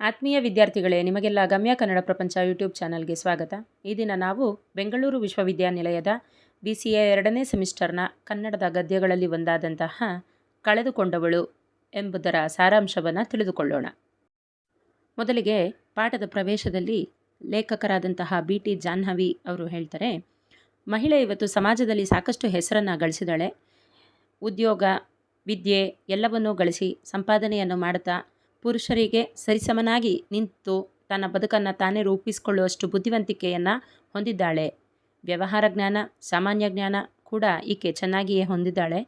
ಆತ್ಮೀಯ ವಿದ್ಯಾರ್ಥಿಗಳೇ, ನಿಮಗೆಲ್ಲ ಗಮ್ಯ ಕನ್ನಡ ಪ್ರಪಂಚ ಯೂಟ್ಯೂಬ್ ಚಾನಲ್ಗೆ ಸ್ವಾಗತ. ಈ ದಿನ ನಾವು ಬೆಂಗಳೂರು ವಿಶ್ವವಿದ್ಯಾನಿಲಯದ ಬಿ ಸಿ ಎ ಎರಡನೇ ಸೆಮಿಸ್ಟರ್ನ ಕನ್ನಡದ ಗದ್ಯಗಳಲ್ಲಿ ಒಂದಾದಂತಹ ಕಳೆದುಕೊಂಡವಳು ಎಂಬುದರ ಸಾರಾಂಶವನ್ನು ತಿಳಿದುಕೊಳ್ಳೋಣ. ಮೊದಲಿಗೆ ಪಾಠದ ಪ್ರವೇಶದಲ್ಲಿ ಲೇಖಕರಾದಂತಹ ಬಿ ಟಿ ಜಾಹ್ನವಿ ಅವರು ಹೇಳ್ತಾರೆ, ಮಹಿಳೆ ಇವತ್ತು ಸಮಾಜದಲ್ಲಿ ಸಾಕಷ್ಟು ಹೆಸರನ್ನು ಗಳಿಸಿದಾಳೆ. ಉದ್ಯೋಗ, ವಿದ್ಯೆ ಎಲ್ಲವನ್ನೂ ಗಳಿಸಿ ಸಂಪಾದನೆಯನ್ನು ಮಾಡುತ್ತಾ ಪುರುಷರಿಗೆ ಸರಿಸಮನಾಗಿ ನಿಂತು ತನ್ನ ಬದುಕನ್ನು ತಾನೇ ರೂಪಿಸಿಕೊಳ್ಳುವಷ್ಟು ಬುದ್ಧಿವಂತಿಕೆಯನ್ನು ಹೊಂದಿದ್ದಾಳೆ. ವ್ಯವಹಾರ ಜ್ಞಾನ, ಸಾಮಾನ್ಯ ಜ್ಞಾನ ಕೂಡ ಈಕೆ ಚೆನ್ನಾಗಿಯೇ ಹೊಂದಿದ್ದಾಳೆ.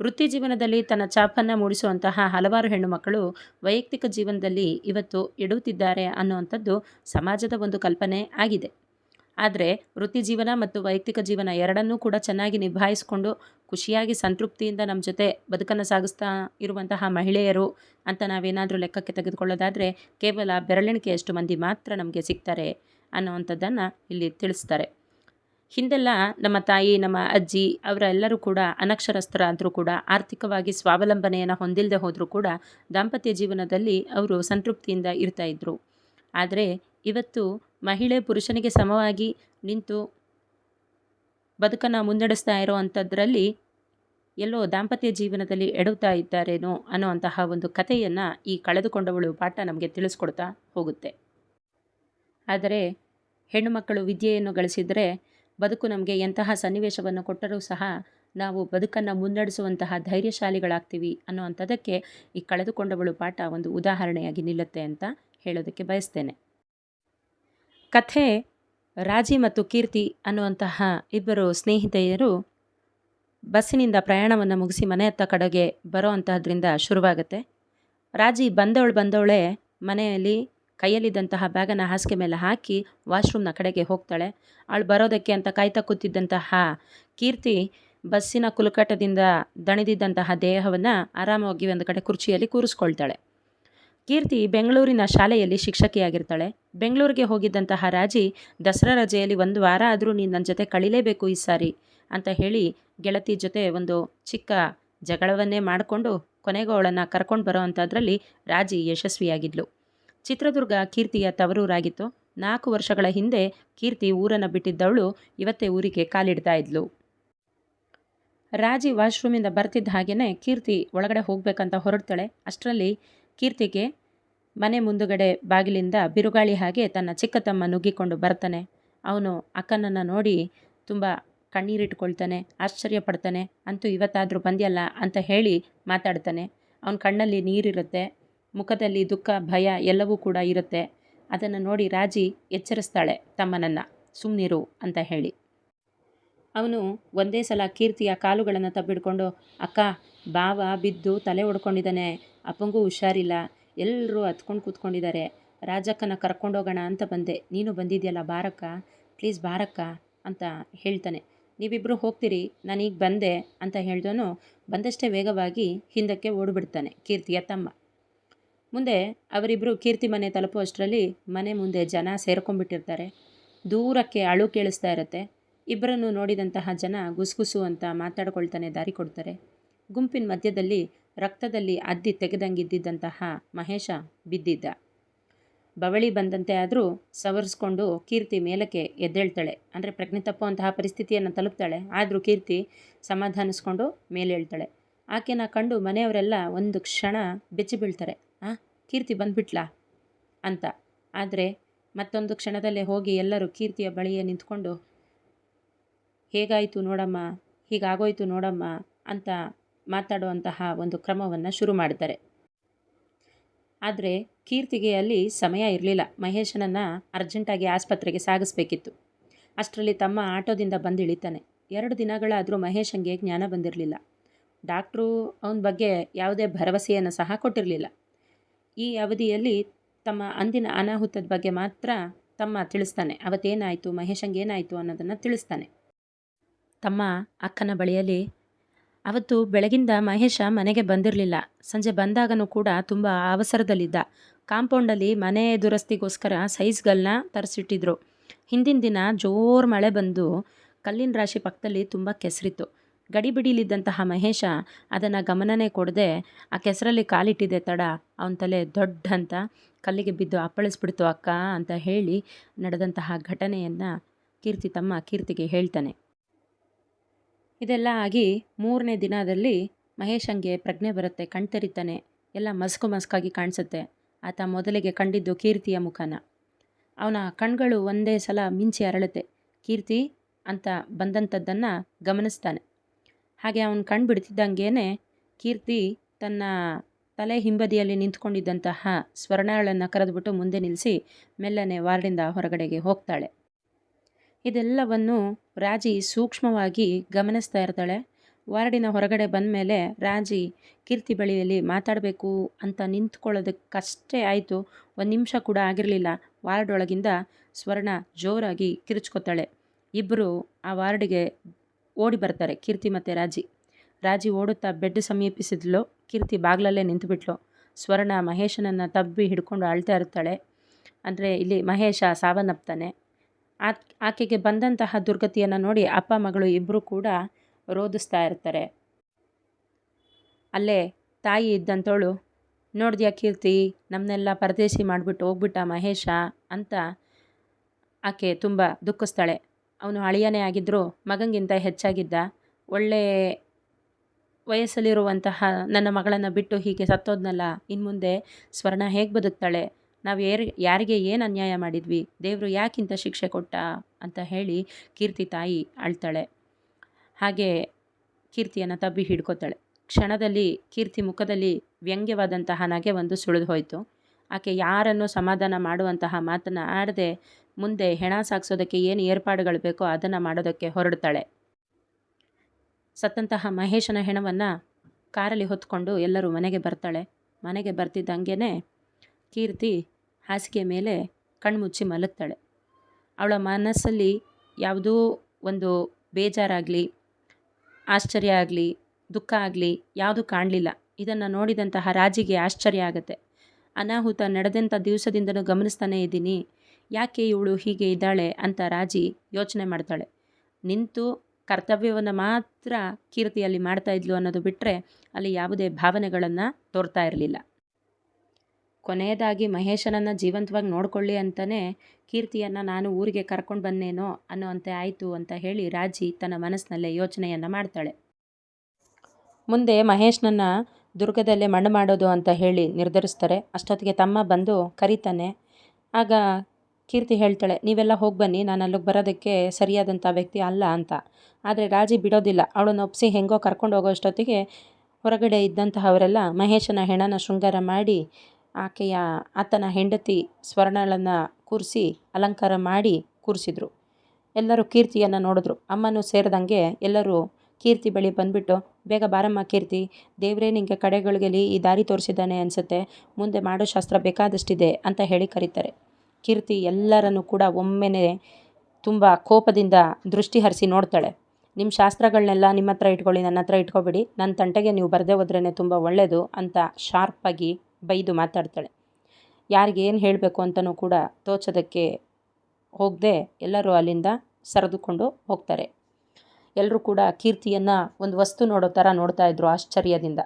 ವೃತ್ತಿ ಜೀವನದಲ್ಲಿ ತನ್ನ ಛಾಪನ್ನು ಮೂಡಿಸುವಂತಹ ಹಲವಾರು ಹೆಣ್ಣುಮಕ್ಕಳು ವೈಯಕ್ತಿಕ ಜೀವನದಲ್ಲಿ ಇವತ್ತು ಎಡುತ್ತಿದ್ದಾರೆ ಅನ್ನುವಂಥದ್ದು ಸಮಾಜದ ಒಂದು ಕಲ್ಪನೆ ಆಗಿದೆ. ಆದರೆ ವೃತ್ತಿ ಜೀವನ ಮತ್ತು ವೈಯಕ್ತಿಕ ಜೀವನ ಎರಡನ್ನೂ ಕೂಡ ಚೆನ್ನಾಗಿ ನಿಭಾಯಿಸಿಕೊಂಡು ಖುಷಿಯಾಗಿ ಸಂತೃಪ್ತಿಯಿಂದ ನಮ್ಮ ಜೊತೆ ಬದುಕನ್ನು ಸಾಗಿಸ್ತಾ ಇರುವಂತಹ ಮಹಿಳೆಯರು ಅಂತ ನಾವೇನಾದರೂ ಲೆಕ್ಕಕ್ಕೆ ತೆಗೆದುಕೊಳ್ಳೋದಾದರೆ ಕೇವಲ ಬೆರಳೆಣಿಕೆಯಷ್ಟು ಮಂದಿ ಮಾತ್ರ ನಮಗೆ ಸಿಗ್ತಾರೆ ಅನ್ನೋವಂಥದ್ದನ್ನು ಇಲ್ಲಿ ತಿಳಿಸ್ತಾರೆ. ಹಿಂದೆಲ್ಲ ನಮ್ಮ ತಾಯಿ, ನಮ್ಮ ಅಜ್ಜಿ ಅವರೆಲ್ಲರೂ ಕೂಡ ಅನಕ್ಷರಸ್ಥರಾದರೂ ಕೂಡ ಆರ್ಥಿಕವಾಗಿ ಸ್ವಾವಲಂಬನೆಯನ್ನು ಹೊಂದಿಲ್ಲದೆ ಹೋದರೂ ಕೂಡ ದಾಂಪತ್ಯ ಜೀವನದಲ್ಲಿ ಅವರು ಸಂತೃಪ್ತಿಯಿಂದ ಇರ್ತಾ ಇದ್ದರು ಆದರೆ ಇವತ್ತು ಮಹಿಳೆ ಪುರುಷನಿಗೆ ಸಮವಾಗಿ ನಿಂತು ಬದುಕನ್ನು ಮುನ್ನಡೆಸ್ತಾ ಇರೋವಂಥದ್ರಲ್ಲಿ ಎಲ್ಲೋ ದಾಂಪತ್ಯ ಜೀವನದಲ್ಲಿ ಎಡುತ್ತಾ ಇದ್ದಾರೇನೋ ಅನ್ನುವಂತಹ ಒಂದು ಕಥೆಯನ್ನು ಈ ಕಳೆದುಕೊಂಡವಳು ಪಾಠ ನಮಗೆ ತಿಳಿಸ್ಕೊಡ್ತಾ ಹೋಗುತ್ತೆ. ಆದರೆ ಹೆಣ್ಣು ಮಕ್ಕಳು ವಿದ್ಯೆಯನ್ನು ಗಳಿಸಿದರೆ ಬದುಕು ನಮಗೆ ಎಂತಹ ಸನ್ನಿವೇಶವನ್ನು ಕೊಟ್ಟರೂ ಸಹ ನಾವು ಬದುಕನ್ನು ಮುನ್ನಡೆಸುವಂತಹ ಧೈರ್ಯಶಾಲಿಗಳಾಗ್ತೀವಿ ಅನ್ನುವಂಥದ್ದಕ್ಕೆ ಈ ಕಳೆದುಕೊಂಡವಳು ಪಾಠ ಒಂದು ಉದಾಹರಣೆಯಾಗಿ ನಿಲ್ಲುತ್ತೆ ಅಂತ ಹೇಳೋದಕ್ಕೆ ಬಯಸ್ತೇನೆ. ಕಥೆ ರಾಜಿ ಮತ್ತು ಕೀರ್ತಿ ಅನ್ನುವಂತಹ ಇಬ್ಬರು ಸ್ನೇಹಿತೆಯರು ಬಸ್ಸಿನಿಂದ ಪ್ರಯಾಣವನ್ನು ಮುಗಿಸಿ ಮನೆ ಹತ್ತ ಕಡೆಗೆ ಬರೋ ಅಂತಹದ್ರಿಂದ ಶುರುವಾಗುತ್ತೆ. ರಾಜಿ ಬಂದವಳು ಬಂದವಳೆ ಮನೆಯಲ್ಲಿ ಕೈಯಲ್ಲಿದ್ದಂತಹ ಬ್ಯಾಗನ್ನು ಹಾಸಿಗೆ ಮೇಲೆ ಹಾಕಿ ವಾಶ್ರೂಮ್ನ ಕಡೆಗೆ ಹೋಗ್ತಾಳೆ. ಅವಳು ಬರೋದಕ್ಕೆ ಅಂತ ಕಾಯ್ತಾ ಕೂತಿದ್ದಂತಹ ಕೀರ್ತಿ ಬಸ್ಸಿನ ಕುಲುಕಟದಿಂದ ದಣಿದಿದ್ದಂತಹ ದೇಹವನ್ನು ಆರಾಮವಾಗಿ ಒಂದು ಕಡೆ ಕುರ್ಚಿಯಲ್ಲಿ ಕೂರಿಸ್ಕೊಳ್ತಾಳೆ. ಕೀರ್ತಿ ಬೆಂಗಳೂರಿನ ಶಾಲೆಯಲ್ಲಿ ಶಿಕ್ಷಕಿಯಾಗಿರ್ತಾಳೆ. ಬೆಂಗಳೂರಿಗೆ ಹೋಗಿದ್ದಂತಹ ರಾಜಿ, ದಸರಾ ರಜೆಯಲ್ಲಿ ಒಂದು ವಾರ ಆದರೂ ನೀನು ನನ್ನ ಜೊತೆ ಕಳಿಲೇಬೇಕು ಈ ಸಾರಿ ಅಂತ ಹೇಳಿ ಗೆಳತಿ ಜೊತೆ ಒಂದು ಚಿಕ್ಕ ಜಗಳವನ್ನೇ ಮಾಡಿಕೊಂಡು ಕೊನೆಗೂ ಅವಳನ್ನು ಕರ್ಕೊಂಡು ಬರೋ ಅಂಥದ್ರಲ್ಲಿ ರಾಜಿ ಯಶಸ್ವಿಯಾಗಿದ್ಲು. ಚಿತ್ರದುರ್ಗ ಕೀರ್ತಿಯ ತವರೂರಾಗಿತ್ತು. ನಾಲ್ಕು ವರ್ಷಗಳ ಹಿಂದೆ ಕೀರ್ತಿ ಊರನ್ನು ಬಿಟ್ಟಿದ್ದವಳು ಇವತ್ತೇ ಊರಿಗೆ ಕಾಲಿಡ್ತಾ ಇದ್ಲು. ರಾಜಿ ವಾಶ್ರೂಮಿಂದ ಬರ್ತಿದ್ದ ಹಾಗೆಯೇ ಕೀರ್ತಿ ಒಳಗಡೆ ಹೋಗಬೇಕಂತ ಹೊರಡ್ತಾಳೆ. ಅಷ್ಟರಲ್ಲಿ ಕೀರ್ತಿಗೆ ಮನೆ ಮುಂದುಗಡೆ ಬಾಗಿಲಿಂದ ಬಿರುಗಾಳಿ ಹಾಗೆ ತನ್ನ ಚಿಕ್ಕ ತಮ್ಮ ನುಗ್ಗಿಕೊಂಡು ಬರ್ತಾನೆ. ಅವನು ಅಕ್ಕನನ್ನು ನೋಡಿ ತುಂಬ ಕಣ್ಣೀರಿಟ್ಕೊಳ್ತಾನೆ ಆಶ್ಚರ್ಯ ಪಡ್ತಾನೆ, ಅಂತೂ ಇವತ್ತಾದರೂ ಬಂದ್ಯಲ್ಲ? ಅಂತ ಹೇಳಿ ಮಾತಾಡ್ತಾನೆ. ಅವನ ಕಣ್ಣಲ್ಲಿ ನೀರಿರುತ್ತೆ, ಮುಖದಲ್ಲಿ ದುಃಖ, ಭಯ ಎಲ್ಲವೂ ಕೂಡ ಇರುತ್ತೆ. ಅದನ್ನು ನೋಡಿ ರಾಜಿ ಎಚ್ಚರಿಸ್ತಾಳೆ ತಮ್ಮನನ್ನು. ಸುಮ್ಮನಿರು ಅಂತ ಹೇಳಿ. ಅವನು ಒಂದೇ ಸಲ ಕೀರ್ತಿಯ ಕಾಲುಗಳನ್ನು ತಬ್ಬಿಡ್ಕೊಂಡು, ಅಕ್ಕ ಬಾವ ಬಿದ್ದು ತಲೆ ಒಡ್ಕೊಂಡಿದ್ದಾನೆ, ಅಪ್ಪಂಗೂ ಹುಷಾರಿಲ್ಲ ಎಲ್ಲರೂ ಹತ್ಕೊಂಡು ಕೂತ್ಕೊಂಡಿದ್ದಾರೆ. ರಾಜಕ್ಕನ ಕರ್ಕೊಂಡೋಗೋಣ ಅಂತ ಬಂದೆ. ನೀನು ಬಂದಿದ್ಯಲ್ಲ ಬಾರಕ್ಕ? ಪ್ಲೀಸ್ ಬಾರಕ್ಕ ಅಂತ ಹೇಳ್ತಾನೆ. ನೀವಿಬ್ಬರು ಹೋಗ್ತೀರಿ, ನಾನೀಗ ಬಂದೆ ಅಂತ ಹೇಳ್ದೋನು ಬಂದಷ್ಟೇ ವೇಗವಾಗಿ ಹಿಂದಕ್ಕೆ ಓಡಿಬಿಡ್ತಾನೆ ಕೀರ್ತಿಯ ತಮ್ಮ. ಮುಂದೆ ಅವರಿಬ್ಬರು ಕೀರ್ತಿ ಮನೆ ತಲುಪುವಷ್ಟರಲ್ಲಿ ಮನೆ ಮುಂದೆ ಜನ ಸೇರ್ಕೊಂಡ್ಬಿಟ್ಟಿರ್ತಾರೆ. ದೂರಕ್ಕೆ ಅಳು ಕೇಳಿಸ್ತಾ ಇರುತ್ತೆ. ಇಬ್ಬರನ್ನು ನೋಡಿದಂತಹ ಜನ ಗುಸುಗುಸು ಅಂತ ಮಾತಾಡ್ಕೊಳ್ತಾನೆ ದಾರಿ ಕೊಡ್ತಾರೆ. ಗುಂಪಿನ ಮಧ್ಯದಲ್ಲಿ ರಕ್ತದಲ್ಲಿ ಅದ್ದಿ ತೆಗೆದಂಗಿದ್ದಂತಹ ಮಹೇಶ ಬಿದ್ದಿದ್ದ. ಬವಳಿ ಬಂದಂತೆ ಆದರೂ ಸವರಿಸ್ಕೊಂಡು ಕೀರ್ತಿ ಮೇಲಕ್ಕೆ ಎದ್ದೇಳ್ತಾಳೆ. ಅಂದರೆ ಪ್ರಜ್ಞೆ ತಪ್ಪುವಂತಹ ಪರಿಸ್ಥಿತಿಯನ್ನು ತಲುಪ್ತಾಳೆ. ಆದರೂ ಕೀರ್ತಿ ಸಮಾಧಾನಿಸ್ಕೊಂಡು ಮೇಲೇಳ್ತಾಳೆ. ಆಕೆನ ಕಂಡು ಮನೆಯವರೆಲ್ಲ ಒಂದು ಕ್ಷಣ ಬೆಚ್ಚಿ ಬೀಳ್ತಾರೆ. ಆ, ಕೀರ್ತಿ ಬಂದ್ಬಿಟ್ಲಾ? ಅಂತ. ಆದರೆ ಮತ್ತೊಂದು ಕ್ಷಣದಲ್ಲೇ ಹೋಗಿ ಎಲ್ಲರೂ ಕೀರ್ತಿಯ ಬಳಿಯೇ ನಿಂತ್ಕೊಂಡು, ಹೇಗಾಯಿತು ನೋಡಮ್ಮ? ಹೀಗಾಗೋಯ್ತು ನೋಡಮ್ಮ? ಅಂತ ಮಾತಾಡುವಂತಹ ಒಂದು ಕ್ರಮವನ್ನು ಶುರು ಮಾಡ್ತಾರೆ ಆದರೆ ಕೀರ್ತಿಗೆ ಅಲ್ಲಿ ಸಮಯ ಇರಲಿಲ್ಲ. ಮಹೇಶನನ್ನು ಅರ್ಜೆಂಟಾಗಿ ಆಸ್ಪತ್ರೆಗೆ ಸಾಗಿಸ್ಬೇಕಿತ್ತು. ಅಷ್ಟರಲ್ಲಿ ತಮ್ಮ ಆಟೋದಿಂದ ಬಂದು ಇಳಿತಾನೆ ಎರಡು ದಿನಗಳಾದರೂ ಮಹೇಶಂಗೆ ಜ್ಞಾನ ಬಂದಿರಲಿಲ್ಲ. ಡಾಕ್ಟ್ರು ಅವನ ಬಗ್ಗೆ ಯಾವುದೇ ಭರವಸೆಯನ್ನು ಸಹ ಕೊಟ್ಟಿರಲಿಲ್ಲ. ಈ ಅವಧಿಯಲ್ಲಿ ತಮ್ಮ ಅಂದಿನ ಅನಾಹುತದ ಬಗ್ಗೆ ಮಾತ್ರ ತಮ್ಮ ತಿಳಿಸ್ತಾನೆ. ಅವತ್ತೇನಾಯಿತು ಮಹೇಶಂಗೆ ಏನಾಯಿತು ಅನ್ನೋದನ್ನು ತಿಳಿಸ್ತಾನೆ. ತಮ್ಮ ಅಕ್ಕನ ಬಳಿಯಲ್ಲಿ ಅವತ್ತು ಬೆಳಗಿಂದ ಮಹೇಶ ಮನೆಗೆ ಬಂದಿರಲಿಲ್ಲ. ಸಂಜೆ ಬಂದಾಗನೂ ಕೂಡ ತುಂಬ ಅವಸರದಲ್ಲಿದ್ದ. ಕಾಂಪೌಂಡಲ್ಲಿ ಮನೆ ದುರಸ್ತಿಗೋಸ್ಕರ ಸೈಜ್ಗಳನ್ನ ತರಿಸಿಟ್ಟಿದ್ರು. ಹಿಂದಿನ ದಿನ ಜೋರು ಮಳೆ ಬಂದು ಕಲ್ಲಿನ ರಾಶಿ ಪಕ್ಕದಲ್ಲಿ ತುಂಬ ಕೆಸರಿತ್ತು. ಗಡಿಬಿಡಿಲಿದ್ದಂತಹ ಮಹೇಶ ಅದನ್ನು ಗಮನನೇ ಕೊಡದೆ ಆ ಕೆಸರಲ್ಲಿ ಕಾಲಿಟ್ಟಿದೆ ತಡ, ಅವನ ತಲೆ ದೊಡ್ಡ ಅಂತ ಕಲ್ಲಿಗೆ ಬಿದ್ದು ಅಪ್ಪಳಿಸ್ಬಿಡ್ತು ಅಕ್ಕ ಅಂತ ಹೇಳಿ ನಡೆದಂತಹ ಘಟನೆಯನ್ನು ಕೀರ್ತಿ ತಮ್ಮ ಕೀರ್ತಿಗೆ ಹೇಳ್ತಾನೆ. ಇದೆಲ್ಲ ಆಗಿ ಮೂರನೇ ದಿನದಲ್ಲಿ ಮಹೇಶಂಗೆ ಪ್ರಜ್ಞೆ ಬರುತ್ತೆ ಕಣ್ತರಿತಾನೆ ಎಲ್ಲ ಮಸ್ಕು ಮಸ್ಕಾಗಿ ಕಾಣಿಸುತ್ತೆ. ಆತ ಮೊದಲಿಗೆ ಕಂಡಿದ್ದು ಕೀರ್ತಿಯ ಮುಖನ. ಅವನ ಕಣ್ಗಳು ಒಂದೇ ಸಲ ಮಿಂಚಿ ಅರಳುತ್ತೆ. ಕೀರ್ತಿ ಅಂತ ಬಂದಂಥದ್ದನ್ನು ಗಮನಿಸ್ತಾನೆ. ಹಾಗೆ ಅವನು ಕಣ್ ಬಿಡ್ತಿದ್ದಂಗೆ ಕೀರ್ತಿ ತನ್ನ ತಲೆ ಹಿಂಬದಿಯಲ್ಲಿ ನಿಂತ್ಕೊಂಡಿದ್ದಂತಹ ಸ್ವರ್ಣಗಳನ್ನು ಕರೆದುಬಿಟ್ಟು ಮುಂದೆ ನಿಲ್ಲಿಸಿ ಮೆಲ್ಲನೆ ವಾರ್ಡಿಂದ ಹೊರಗಡೆಗೆ ಹೋಗ್ತಾಳೆ. ಇದೆಲ್ಲವನ್ನು ರಾಜಿ ಸೂಕ್ಷ್ಮವಾಗಿ ಗಮನಿಸ್ತಾ ಇರ್ತಾಳೆ. ವಾರ್ಡಿನ ಹೊರಗಡೆ ಬಂದ ಮೇಲೆ, ರಾಜಿ, ಕೀರ್ತಿ ಬಳಿಯಲ್ಲಿ ಮಾತಾಡಬೇಕು ಅಂತ ನಿಂತ್ಕೊಳ್ಳೋದಕ್ಕಷ್ಟೇ ಆಯಿತು. ಒಂದು ನಿಮಿಷ ಕೂಡ ಆಗಿರಲಿಲ್ಲ. ವಾರ್ಡ್ ಒಳಗಿಂದ ಸ್ವರ್ಣ ಜೋರಾಗಿ ಕಿರುಚ್ಕೋತಾಳೆ. ಇಬ್ಬರು ಆ ವಾರ್ಡಿಗೆ ಓಡಿ ಬರ್ತಾರೆ, ಕೀರ್ತಿ ಮತ್ತು ರಾಜಿ. ರಾಜಿ ಓಡುತ್ತಾ ಬೆಡ್ ಸಮೀಪಿಸಿದ್ಲು. ಕೀರ್ತಿ ಬಾಗ್ಲಲ್ಲೇ ನಿಂತುಬಿಟ್ಲು. ಸ್ವರ್ಣ ಮಹೇಶನನ್ನು ತಬ್ಬಿ ಹಿಡ್ಕೊಂಡು ಅಳ್ತಾ ಇರ್ತಾಳೆ. ಅಂದರೆ ಇಲ್ಲಿ ಮಹೇಶ ಸಾವನ್ನಪ್ತಾನೆ. ಆಕೆಗೆ ಬಂದಂತಹ ದುರ್ಗತಿಯನ್ನು ನೋಡಿ ಅಪ್ಪ, ಮಗಳು ಇಬ್ಬರೂ ಕೂಡ ರೋಧಿಸ್ತಾ ಇರ್ತಾರೆ. ಅಲ್ಲೇ ತಾಯಿ ಇದ್ದಂಥವಳು ನೋಡಿದ್ಯಾ ಕೀರ್ತಿ ನಮ್ಮನ್ನೆಲ್ಲ ಪರದೇಶಿ ಮಾಡಿಬಿಟ್ಟು ಹೋಗ್ಬಿಟ್ಟ ಮಹೇಶ ಅಂತ ಆಕೆ ತುಂಬ ದುಃಖಿಸ್ತಾಳೆ. ಅವನು ಅಳಿಯನೇ ಆಗಿದ್ದರೂ ಮಗಂಗಿಂತ ಹೆಚ್ಚಾಗಿದ್ದ. ಒಳ್ಳೆ ವಯಸ್ಸಲ್ಲಿರುವಂತಹ ನನ್ನ ಮಗಳನ್ನು ಬಿಟ್ಟು ಹೀಗೆ ಸತ್ತೋದ್ನಲ್ಲ ಇನ್ನು ಮುಂದೆ ಸ್ವರ್ಣ ಹೇಗೆ ಬದುಕ್ತಾಳೆ? ನಾವು ಯಾರು ಯಾರಿಗೆ ಏನು ಅನ್ಯಾಯ ಮಾಡಿದ್ವಿ, ದೇವರು ಯಾಕಿಂತ ಶಿಕ್ಷೆ ಕೊಟ್ಟ ಅಂತ ಹೇಳಿ ಕೀರ್ತಿ ತಾಯಿ ಅಳ್ತಾಳೆ. ಹಾಗೆ ಕೀರ್ತಿಯನ್ನು ತಬ್ಬಿ ಹಿಡ್ಕೋತಾಳೆ. ಕ್ಷಣದಲ್ಲಿ ಕೀರ್ತಿ ಮುಖದಲ್ಲಿ ವ್ಯಂಗ್ಯವಾದಂತಹ ನಗೆ ಒಂದು ಸುಳಿದು ಹೋಯಿತು. ಆಕೆ ಯಾರನ್ನು ಸಮಾಧಾನ ಮಾಡುವಂತಹ ಮಾತನ್ನು ಆಡದೆ ಮುಂದೆ ಹೆಣ ಸಾಗಿಸೋದಕ್ಕೆ ಏನು ಏರ್ಪಾಡುಗಳು ಬೇಕೋ ಅದನ್ನು ಮಾಡೋದಕ್ಕೆ ಹೊರಡ್ತಾಳೆ. ಸತ್ತಂತಹ ಮಹೇಶನ ಹೆಣವನ್ನು ಕಾರಲ್ಲಿ ಹೊತ್ಕೊಂಡು ಎಲ್ಲರೂ ಮನೆಗೆ ಬರ್ತಾಳೆ. ಮನೆಗೆ ಬರ್ತಿದ್ದಂಗೆ ಕೀರ್ತಿ ಹಾಸಿಗೆ ಮೇಲೆ ಕಣ್ಮುಚ್ಚಿ ಮಲಗ್ತಾಳೆ. ಅವಳ ಮನಸ್ಸಲ್ಲಿ ಯಾವುದೋ ಒಂದು ಬೇಜಾರಾಗಲಿ, ಆಶ್ಚರ್ಯ ಆಗಲಿ, ದುಃಖ ಆಗಲಿ ಯಾವುದೂ ಕಾಣಲಿಲ್ಲ. ಇದನ್ನು ನೋಡಿದಂತಹ ರಾಜಿಗೆ ಆಶ್ಚರ್ಯ ಆಗುತ್ತೆ. ಅನಾಹುತ ನಡೆದಂಥ ದಿವಸದಿಂದಲೂ ಗಮನಿಸ್ತಾನೇ ಇದ್ದೀನಿ. ಯಾಕೆ ಇವಳು ಹೀಗೆ ಇದ್ದಾಳೆ ಅಂತ ರಾಜಿ ಯೋಚನೆ ಮಾಡ್ತಾಳೆ. ನಿಂತು ಕರ್ತವ್ಯವನ್ನು ಮಾತ್ರ ಕೀರ್ತಿಯಲ್ಲಿ ಮಾಡ್ತಾ ಇದ್ಲು ಅನ್ನೋದು ಬಿಟ್ಟರೆ ಅಲ್ಲಿ ಯಾವುದೇ ಭಾವನೆಗಳನ್ನು ತೋರ್ತಾ ಇರಲಿಲ್ಲ. ಕೊನೆಯದಾಗಿ ಮಹೇಶನನ್ನು ಜೀವಂತವಾಗಿ ನೋಡಿಕೊಳ್ಳಿ ಅಂತಲೇ ಕೀರ್ತಿಯನ್ನು ನಾನು ಊರಿಗೆ ಕರ್ಕೊಂಡು ಬಂದೇನೋ ಅನ್ನೋಂತೆ ಆಯಿತು ಅಂತ ಹೇಳಿ ರಾಜಿ ತನ್ನ ಮನಸ್ಸಿನಲ್ಲೇ ಯೋಚನೆಯನ್ನು ಮಾಡ್ತಾಳೆ. ಮುಂದೆ ಮಹೇಶ್ನನ್ನು ದುರ್ಗದಲ್ಲೇ ಮಣ್ಣು ಮಾಡೋದು ಅಂತ ಹೇಳಿ ನಿರ್ಧರಿಸ್ತಾರೆ. ಅಷ್ಟೊತ್ತಿಗೆ ತಮ್ಮ ಬಂದು ಕರೀತಾನೆ. ಆಗ ಕೀರ್ತಿ ಹೇಳ್ತಾಳೆ, ನೀವೆಲ್ಲ ಹೋಗಿ ಬನ್ನಿ, ನಾನು ಅಲ್ಲಿಗೆ ಬರೋದಕ್ಕೆ ಸರಿಯಾದಂಥ ವ್ಯಕ್ತಿ ಅಲ್ಲ ಅಂತ. ಆದರೆ ರಾಜಿ ಬಿಡೋದಿಲ್ಲ. ಅವಳನ್ನು ಒಪ್ಪಿಸಿ ಹೆಂಗೋ ಕರ್ಕೊಂಡು ಹೋಗೋ ಅಷ್ಟೊತ್ತಿಗೆ ಹೊರಗಡೆ ಇದ್ದಂತಹವರೆಲ್ಲ ಮಹೇಶನ ಹೆಣನ ಶೃಂಗಾರ ಮಾಡಿ ಆಕೆಯ ಆತನ ಹೆಂಡತಿ ಸ್ವರ್ಣಳನ್ನು ಕೂರಿಸಿ ಅಲಂಕಾರ ಮಾಡಿ ಕೂರಿಸಿದ್ರು. ಎಲ್ಲರೂ ಕೀರ್ತಿಯನ್ನು ನೋಡಿದ್ರು. ಅಮ್ಮನೂ ಸೇರಿದಂಗೆ ಎಲ್ಲರೂ ಕೀರ್ತಿ ಬಳಿ ಬಂದುಬಿಟ್ಟು, ಬೇಗ ಬಾರಮ್ಮ ಕೀರ್ತಿ, ದೇವರೇ ನಿಂಗೆ ಕಡೆಗಳಿಗೆಲಿ ಈ ದಾರಿ ತೋರಿಸಿದ್ದಾನೆ ಅನಿಸುತ್ತೆ, ಮುಂದೆ ಮಾಡೋ ಶಾಸ್ತ್ರ ಬೇಕಾದಷ್ಟಿದೆ ಅಂತ ಹೇಳಿ ಕರೀತಾರೆ. ಕೀರ್ತಿ ಎಲ್ಲರನ್ನು ಕೂಡ ಒಮ್ಮೆನೆ ತುಂಬ ಕೋಪದಿಂದ ದೃಷ್ಟಿ ಹರಿಸಿ ನೋಡ್ತಾಳೆ. ನಿಮ್ಮ ಶಾಸ್ತ್ರಗಳನ್ನೆಲ್ಲ ನಿಮ್ಮ ಹತ್ರ ಇಟ್ಕೊಳ್ಳಿ ನನ್ನ ಹತ್ರ ಇಟ್ಕೊಬೇಡಿ ನನ್ನ ತಂಟೆಗೆ ನೀವು ಬರದೇ ಹೋದ್ರೇ ತುಂಬ ಒಳ್ಳೆಯದು ಅಂತ ಶಾರ್ಪಾಗಿ ಬೈದು ಮಾತಾಡ್ತಾಳೆ. ಯಾರಿಗೆ ಏನು ಹೇಳಬೇಕು ಅಂತಲೂ ಕೂಡ ತೋಚೋದಕ್ಕೆ ಹೋಗದೆ ಎಲ್ಲರೂ ಅಲ್ಲಿಂದ ಸರಿದುಕೊಂಡು ಹೋಗ್ತಾರೆ. ಎಲ್ಲರೂ ಕೂಡ ಕೀರ್ತಿಯನ್ನು ಒಂದು ವಸ್ತು ನೋಡೋ ಥರ ನೋಡ್ತಾ ಇದ್ರು ಆಶ್ಚರ್ಯದಿಂದ.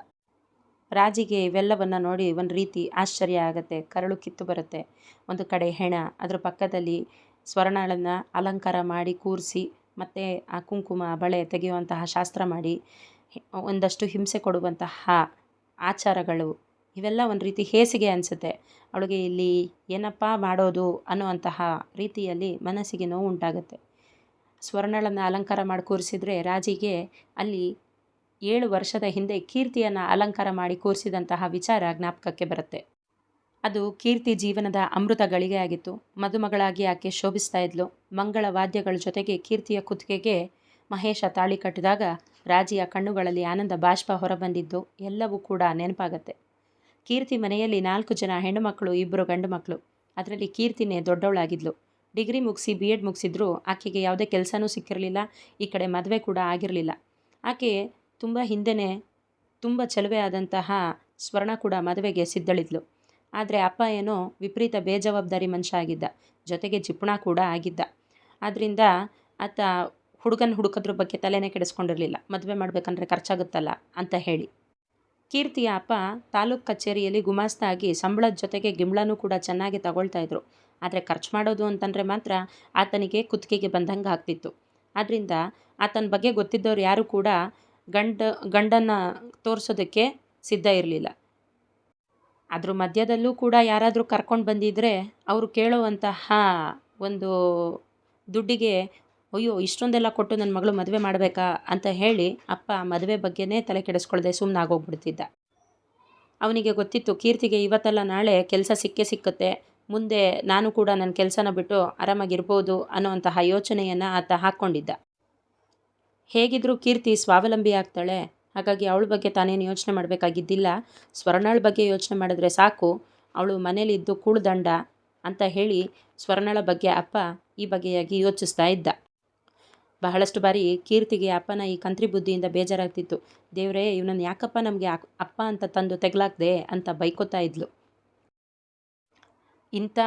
ರಾಜಿಗೆ ಇವೆಲ್ಲವನ್ನು ನೋಡಿ ಒಂದು ರೀತಿ ಆಶ್ಚರ್ಯ ಆಗುತ್ತೆ. ಕರಳು ಕಿತ್ತು ಬರುತ್ತೆ. ಒಂದು ಕಡೆ ಹೆಣ, ಅದರ ಪಕ್ಕದಲ್ಲಿ ಸ್ವರ್ಣಗಳನ್ನು ಅಲಂಕಾರ ಮಾಡಿ ಕೂರಿಸಿ, ಮತ್ತು ಆ ಕುಂಕುಮ, ಬಳೆ ತೆಗೆಯುವಂತಹ ಶಾಸ್ತ್ರ ಮಾಡಿ, ಒಂದಷ್ಟು ಹಿಂಸೆ ಕೊಡುವಂತಹ ಆಚಾರಗಳು ಇವೆಲ್ಲ ಒಂದು ರೀತಿ ಹೇಸಿಗೆ ಅನಿಸುತ್ತೆ. ಅವಳಿಗೆ ಇಲ್ಲಿ ಏನಪ್ಪ ಮಾಡೋದು ಅನ್ನುವಂತಹ ರೀತಿಯಲ್ಲಿ ಮನಸ್ಸಿಗೆ ನೋವು ಉಂಟಾಗುತ್ತೆ. ಸ್ವರ್ಣಳನ್ನು ಅಲಂಕಾರ ಮಾಡಿ ಕೂರಿಸಿದ್ರೆ ರಾಜಿಗೆ ಅಲ್ಲಿ ಏಳು ವರ್ಷದ ಹಿಂದೆ ಕೀರ್ತಿಯನ್ನು ಅಲಂಕಾರ ಮಾಡಿ ಕೂರಿಸಿದಂತಹ ವಿಚಾರ ಜ್ಞಾಪಕಕ್ಕೆ ಬರುತ್ತೆ. ಅದು ಕೀರ್ತಿ ಜೀವನದ ಅಮೃತ ಗಳಿಗೆ ಆಗಿತ್ತು. ಮದುಮಗಳಾಗಿ ಆಕೆ ಶೋಭಿಸ್ತಾ ಇದ್ಲು. ಮಂಗಳ ವಾದ್ಯಗಳ ಜೊತೆಗೆ ಕೀರ್ತಿಯ ಕುತ್ತಿಗೆಗೆ ಮಹೇಶ ತಾಳಿ ಕಟ್ಟಿದಾಗ ರಾಜಿಯ ಕಣ್ಣುಗಳಲ್ಲಿ ಆನಂದ ಬಾಷ್ಪ ಹೊರಬಂದಿದ್ದು ಎಲ್ಲವೂ ಕೂಡ ನೆನಪಾಗತ್ತೆ. ಕೀರ್ತಿ ಮನೆಯಲ್ಲಿ ನಾಲ್ಕು ಜನ ಹೆಣ್ಣುಮಕ್ಕಳು ಇಬ್ಬರು ಗಂಡು ಮಕ್ಕಳು ಅದರಲ್ಲಿ ಕೀರ್ತಿನೇ ದೊಡ್ಡವಳಾಗಿದ್ಲು. ಡಿಗ್ರಿ ಮುಗಿಸಿ ಬಿ ಎಡ್ ಮುಗಿಸಿದ್ರು ಆಕೆಗೆ ಯಾವುದೇ ಕೆಲಸನೂ ಸಿಕ್ಕಿರಲಿಲ್ಲ, ಈ ಕಡೆ ಮದುವೆ ಕೂಡ ಆಗಿರಲಿಲ್ಲ. ಆಕೆ ತುಂಬ ಹಿಂದೆನೇ, ತುಂಬ ಚಲುವೆ ಆದಂತಹ ಸ್ವರ್ಣ ಕೂಡ ಮದುವೆಗೆ ಸಿದ್ಧಳಿದ್ಲು. ಆದರೆ ಅಪ್ಪ ಏನೋ ವಿಪರೀತ ಬೇಜವಾಬ್ದಾರಿ ಮನುಷ್ಯ ಆಗಿದ್ದ, ಜೊತೆಗೆ ಜಿಪುಣ ಕೂಡ ಆಗಿದ್ದ. ಆದ್ದರಿಂದ ಆತ ಹುಡುಗನ ಹುಡುಕದ್ರ ಬಗ್ಗೆ ತಲೆನೇ ಕೆಡಿಸ್ಕೊಂಡಿರಲಿಲ್ಲ. ಮದುವೆ ಮಾಡಬೇಕಂದ್ರೆ ಖರ್ಚಾಗುತ್ತಲ್ಲ ಅಂತ ಹೇಳಿ. ಕೀರ್ತಿಯ ಅಪ್ಪ ತಾಲೂಕು ಕಚೇರಿಯಲ್ಲಿ ಗುಮಾಸ್ತ ಆಗಿ ಸಂಬಳದ ಜೊತೆಗೆ ಗಿಂಬಳನೂ ಕೂಡ ಚೆನ್ನಾಗಿ ತಗೊಳ್ತಾ ಇದ್ರು. ಆದರೆ ಖರ್ಚು ಮಾಡೋದು ಅಂತಂದರೆ ಮಾತ್ರ ಆತನಿಗೆ ಕುತ್ತಿಗೆಗೆ ಬಂದಂಗೆ ಆಗ್ತಿತ್ತು. ಆದ್ದರಿಂದ ಆತನ ಬಗ್ಗೆ ಗೊತ್ತಿದ್ದವ್ರು ಯಾರೂ ಕೂಡ ಗಂಡ, ಗಂಡನ್ನು ತೋರಿಸೋದಕ್ಕೆ ಸಿದ್ಧ ಇರಲಿಲ್ಲ. ಅದ್ರ ಮಧ್ಯದಲ್ಲೂ ಕೂಡ ಯಾರಾದರೂ ಕರ್ಕೊಂಡು ಬಂದಿದ್ದರೆ ಅವರು ಕೇಳುವಂತಹ ಒಂದು ದುಡ್ಡಿಗೆ ಅಯ್ಯೋ, ಇಷ್ಟೊಂದೆಲ್ಲ ಕೊಟ್ಟು ನನ್ನ ಮಗಳು ಮದುವೆ ಮಾಡಬೇಕಾ? ಅಂತ ಹೇಳಿ ಅಪ್ಪ ಮದುವೆ ಬಗ್ಗೆನೇ ತಲೆ ಕೆಡಿಸ್ಕೊಳ್ಳದೆ ಸುಮ್ಮನೆ ಆಗೋಗ್ಬಿಡ್ತಿದ್ದ ಅವನಿಗೆ ಗೊತ್ತಿತ್ತು, ಕೀರ್ತಿಗೆ ಇವತ್ತಲ್ಲ ನಾಳೆ ಕೆಲಸ ಸಿಕ್ಕೇ ಸಿಕ್ಕತ್ತೆ. ಮುಂದೆ ನಾನು ಕೂಡ ನನ್ನ ಕೆಲಸನ ಬಿಟ್ಟು ಆರಾಮಾಗಿರ್ಬೋದು ಅನ್ನೋವಂತಹ ಯೋಚನೆಯನ್ನು ಆತ ಹಾಕ್ಕೊಂಡಿದ್ದ. ಹೇಗಿದ್ರೂ ಕೀರ್ತಿ ಸ್ವಾವಲಂಬಿ ಆಗ್ತಾಳೆ. ಹಾಗಾಗಿ ಅವಳ ಬಗ್ಗೆ ತಾನೇನು ಯೋಚನೆ ಮಾಡಬೇಕಾಗಿದ್ದಿಲ್ಲ. ಸ್ವರ್ಣಳ ಬಗ್ಗೆ ಯೋಚನೆ ಮಾಡಿದ್ರೆ ಸಾಕು. ಅವಳು ಮನೇಲಿದ್ದು ಕೂಳ್ದಂಡ ಅಂತ ಹೇಳಿ ಸ್ವರ್ಣಳ ಬಗ್ಗೆ ಅಪ್ಪ ಈ ಬಗೆಯಾಗಿ ಯೋಚಿಸ್ತಾ ಇದ್ದ. ಬಹಳಷ್ಟು ಬಾರಿ ಕೀರ್ತಿಗೆ ಅಪ್ಪನ ಈ ಕಂತ್ರಿ ಬುದ್ಧಿಯಿಂದ ಬೇಜಾರಾಗ್ತಿತ್ತು. ದೇವರೇ, ಇವನನ್ನು ಯಾಕಪ್ಪ ನಮಗೆ ಅಪ್ಪ ಅಂತ ತಂದು ತೆಗ್ಲಾಕ್ದೆ ಅಂತ ಬೈಕೋತಾ ಇದ್ಲು. ಇಂಥ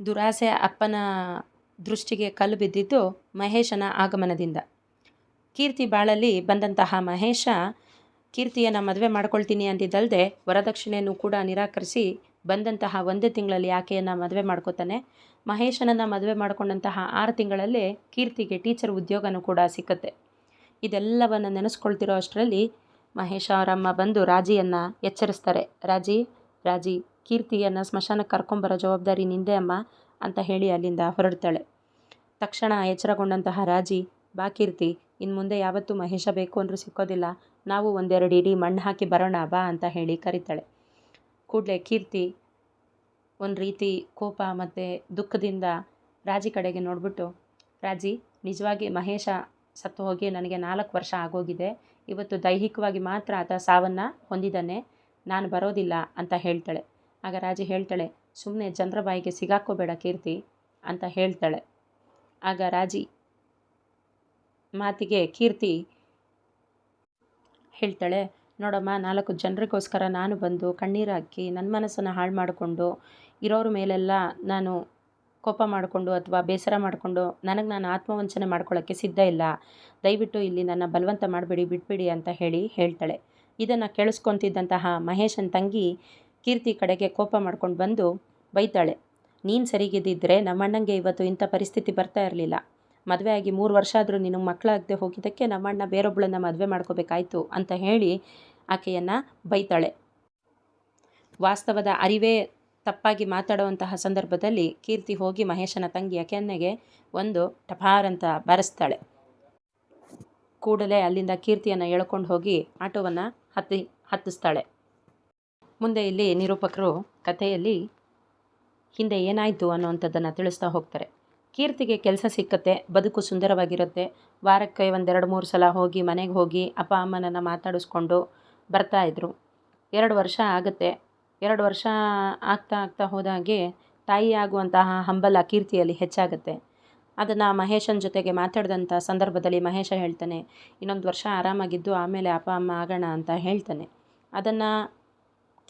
ದುರಾಸೆ ಅಪ್ಪನ ದೃಷ್ಟಿಗೆ ಕಲ್ಲು ಬಿದ್ದಿದ್ದು ಮಹೇಶನ ಆಗಮನದಿಂದ. ಕೀರ್ತಿ ಬಾಳಲ್ಲಿ ಬಂದಂತಹ ಮಹೇಶ, ಕೀರ್ತಿಯನ್ನು ಮದುವೆ ಮಾಡ್ಕೊಳ್ತೀನಿ ಅಂದಿದ್ದಲ್ಲದೆ ವರದಕ್ಷಿಣೆಯನ್ನು ಕೂಡ ನಿರಾಕರಿಸಿ ಬಂದಂತಹ ಒಂದೇ ತಿಂಗಳಲ್ಲಿ ಆಕೆಯನ್ನು ಮದುವೆ ಮಾಡ್ಕೋತಾನೆ. ಮಹೇಶನನ್ನು ಮದುವೆ ಮಾಡಿಕೊಂಡಂತಹ ಆರು ತಿಂಗಳಲ್ಲೇ ಕೀರ್ತಿಗೆ ಟೀಚರ್ ಉದ್ಯೋಗನೂ ಕೂಡ ಸಿಕ್ಕತ್ತೆ. ಇದೆಲ್ಲವನ್ನು ನೆನೆಸ್ಕೊಳ್ತಿರೋ ಅಷ್ಟರಲ್ಲಿ ಮಹೇಶ ಅವರಮ್ಮ ಬಂದು ರಾಜಿಯನ್ನು ಎಚ್ಚರಿಸ್ತಾರೆ. ರಾಜಿ ರಾಜಿ, ಕೀರ್ತಿಯನ್ನು ಸ್ಮಶಾನಕ್ಕೆ ಕರ್ಕೊಂಬರೋ ಜವಾಬ್ದಾರಿ ನಿಂದೆ ಅಮ್ಮ ಅಂತ ಹೇಳಿ ಅಲ್ಲಿಂದ ಹೊರಡ್ತಾಳೆ. ತಕ್ಷಣ ಎಚ್ಚರಗೊಂಡಂತಹ ರಾಜಿ, ಬಾ ಕೀರ್ತಿ ಇನ್ನು ಮುಂದೆ ಯಾವತ್ತೂ ಮಹೇಶ ಬೇಕು ಅಂದರೂ ಸಿಕ್ಕೋದಿಲ್ಲ. ನಾವು ಒಂದೆರಡು ಇಡೀ ಮಣ್ಣು ಹಾಕಿ ಬರೋಣ, ಬಾ ಅಂತ ಹೇಳಿ ಕರೀತಾಳೆ. ಕೂಡಲೇ ಕೀರ್ತಿ ಒಂದು ರೀತಿ ಕೋಪ ಮತ್ತು ದುಃಖದಿಂದ ರಾಜಿ ಕಡೆಗೆ ನೋಡಿಬಿಟ್ಟು, ರಾಜಿ, ನಿಜವಾಗಿ ಮಹೇಶ ಸತ್ತು ಹೋಗಿ ನನಗೆ ನಾಲ್ಕು ವರ್ಷ ಆಗೋಗಿದೆ. ಇವತ್ತು ದೈಹಿಕವಾಗಿ ಮಾತ್ರ ಆತ ಸಾವನ್ನು ಹೊಂದಿದ್ದಾನೆ. ನಾನು ಬರೋದಿಲ್ಲ ಅಂತ ಹೇಳ್ತಾಳೆ. ಆಗ ರಾಜಿ ಹೇಳ್ತಾಳೆ ಸುಮ್ಮನೆ ಚಂದ್ರಬಾಯಿಗೆ ಬಾಯಿಗೆ ಸಿಗಾಕೋಬೇಡ ಕೀರ್ತಿ ಅಂತ ಹೇಳ್ತಾಳೆ. ಆಗ ರಾಜಿ ಮಾತಿಗೆ ಕೀರ್ತಿ ಹೇಳ್ತಾಳೆ ನೋಡಮ್ಮ, ನಾಲ್ಕು ಜನರಿಗೋಸ್ಕರ ನಾನು ಬಂದು ಕಣ್ಣೀರು ಹಾಕಿ ನನ್ನ ಮನಸ್ಸನ್ನು ಹಾಳು ಮಾಡಿಕೊಂಡು ಇರೋರ ಮೇಲೆಲ್ಲ ನಾನು ಕೋಪ ಮಾಡಿಕೊಂಡು ಅಥವಾ ಬೇಸರ ಮಾಡಿಕೊಂಡು ನನಗೆ ನಾನು ಆತ್ಮವಂಚನೆ ಮಾಡ್ಕೊಳ್ಳೋಕ್ಕೆ ಸಿದ್ಧ ಇಲ್ಲ. ದಯವಿಟ್ಟು ಇಲ್ಲಿ ನನ್ನ ಬಲವಂತ ಮಾಡಬೇಡಿ, ಬಿಟ್ಬಿಡಿ ಅಂತ ಹೇಳಿ ಹೇಳ್ತಾಳೆ. ಇದನ್ನು ಕೇಳಿಸ್ಕೊತಿದ್ದಂತಹ ಮಹೇಶನ ತಂಗಿ ಕೀರ್ತಿ ಕಡೆಗೆ ಕೋಪ ಮಾಡ್ಕೊಂಡು ಬಂದು ಬೈತಾಳೆ. ನೀನು ಸರಿಗಿದ್ದಿದ್ರೆ ನಮ್ಮಣ್ಣಂಗೆ ಇವತ್ತು ಇಂಥ ಪರಿಸ್ಥಿತಿ ಬರ್ತಾ ಇರಲಿಲ್ಲ. ಮದುವೆ ಆಗಿ ಮೂರು ವರ್ಷ ಆದರೂ ನಿನಗೆ ಮಕ್ಕಳಾಗದೆ ಹೋಗಿದ್ದಕ್ಕೆ ನಮ್ಮಣ್ಣ ಬೇರೊಬ್ಬಳನ್ನ ಮದುವೆ ಮಾಡ್ಕೋಬೇಕಾಯ್ತು ಅಂತ ಹೇಳಿ ಆಕೆಯನ್ನು ಬೈತಾಳೆ. ವಾಸ್ತವದ ಅರಿವೇ ತಪ್ಪಾಗಿ ಮಾತಾಡುವಂತಹ ಸಂದರ್ಭದಲ್ಲಿ ಕೀರ್ತಿ ಹೋಗಿ ಮಹೇಶನ ತಂಗಿಯ ಕೆನ್ನೆಗೆ ಒಂದು ಟಪಾರಂತ ಅಂತ ಬಾರಿಸ್ತಾಳೆ. ಕೂಡಲೇ ಅಲ್ಲಿಂದ ಕೀರ್ತಿಯನ್ನು ಎಳ್ಕೊಂಡು ಹೋಗಿ ಆಟೋವನ್ನು ಹತ್ತಿ, ಹತ್ತಿಸ್ತಾಳೆ. ಮುಂದೆ ಇಲ್ಲಿ ನಿರೂಪಕರು ಕಥೆಯಲ್ಲಿ ಹಿಂದೆ ಏನಾಯಿತು ಅನ್ನುವಂಥದ್ದನ್ನು ತಿಳಿಸ್ತಾ ಹೋಗ್ತಾರೆ. ಕೀರ್ತಿಗೆ ಕೆಲಸ ಸಿಕ್ಕತ್ತೆ, ಬದುಕು ಸುಂದರವಾಗಿರುತ್ತೆ. ವಾರಕ್ಕೆ ಒಂದೆರಡು ಮೂರು ಸಲ ಹೋಗಿ ಮನೆಗೆ ಹೋಗಿ ಅಪ್ಪ, ಅಮ್ಮನನ್ನು ಮಾತಾಡಿಸ್ಕೊಂಡು ಬರ್ತಾಯಿದ್ರು ಎರಡು ವರ್ಷ ಆಗುತ್ತೆ. ಎರಡು ವರ್ಷ ಆಗ್ತಾ ಆಗ್ತಾ ಹೋದಾಗೆ ತಾಯಿ ಆಗುವಂತಹ ಹಂಬಲ ಕೀರ್ತಿಯಲ್ಲಿ ಹೆಚ್ಚಾಗುತ್ತೆ. ಅದನ್ನು ಮಹೇಶನ ಜೊತೆಗೆ ಮಾತಾಡಿದಂಥ ಸಂದರ್ಭದಲ್ಲಿ ಮಹೇಶ ಹೇಳ್ತಾನೆ, ಇನ್ನೊಂದು ವರ್ಷ ಆರಾಮಾಗಿದ್ದು ಆಮೇಲೆ ಅಪ್ಪ, ಅಮ್ಮ ಆಗೋಣ ಅಂತ ಹೇಳ್ತಾನೆ. ಅದನ್ನು